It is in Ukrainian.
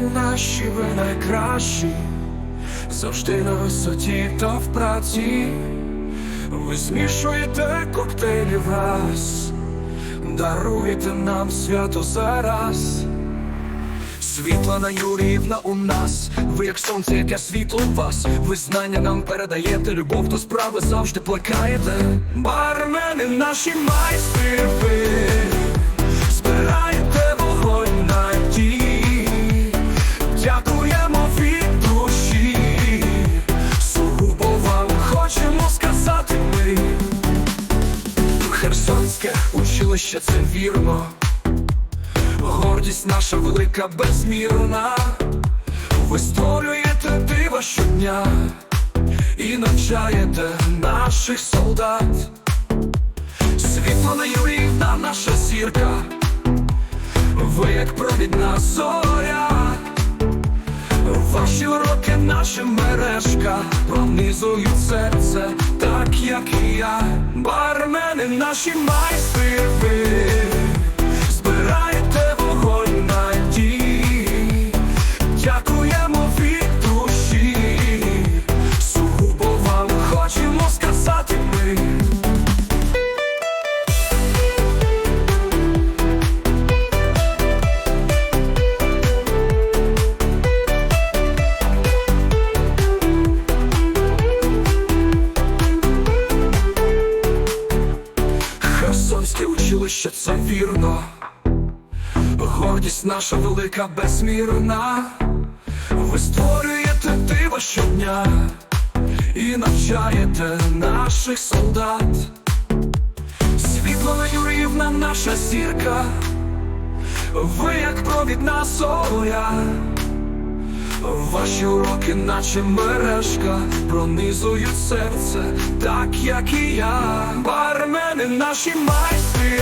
наші, ви найкращі, завжди на висоті та в праці. Ви змішуєте коктейлі враз, даруєте нам свято зараз. Світлана Юріївна у нас, ви як сонце, яке світло в вас. Ви знання нам передаєте, любов до справи завжди плекаєте. Бармени наші майстри, ви Від душі. Сугубо хочемо сказати ми. Херсонське училище це вірно. Гордість наша велика безмірна, ви створюєте дива щодня і навчаєте наших солдат. Світлана Юріївна, наша зірка, ви як провідна зоря, ваші уроки, наша мережка, пронизують серце, так як і я. Бармени наші майстри, Херсонське училище це вірно. Гордість наша велика безмірна. Ви створюєте диво щодня і навчаєте наших солдат. Світлана Юріївна, наша зірка, ви як провідна зоря. Ваші уроки, наче мережка, пронизують серце, так як і я. Бармени наші майстри,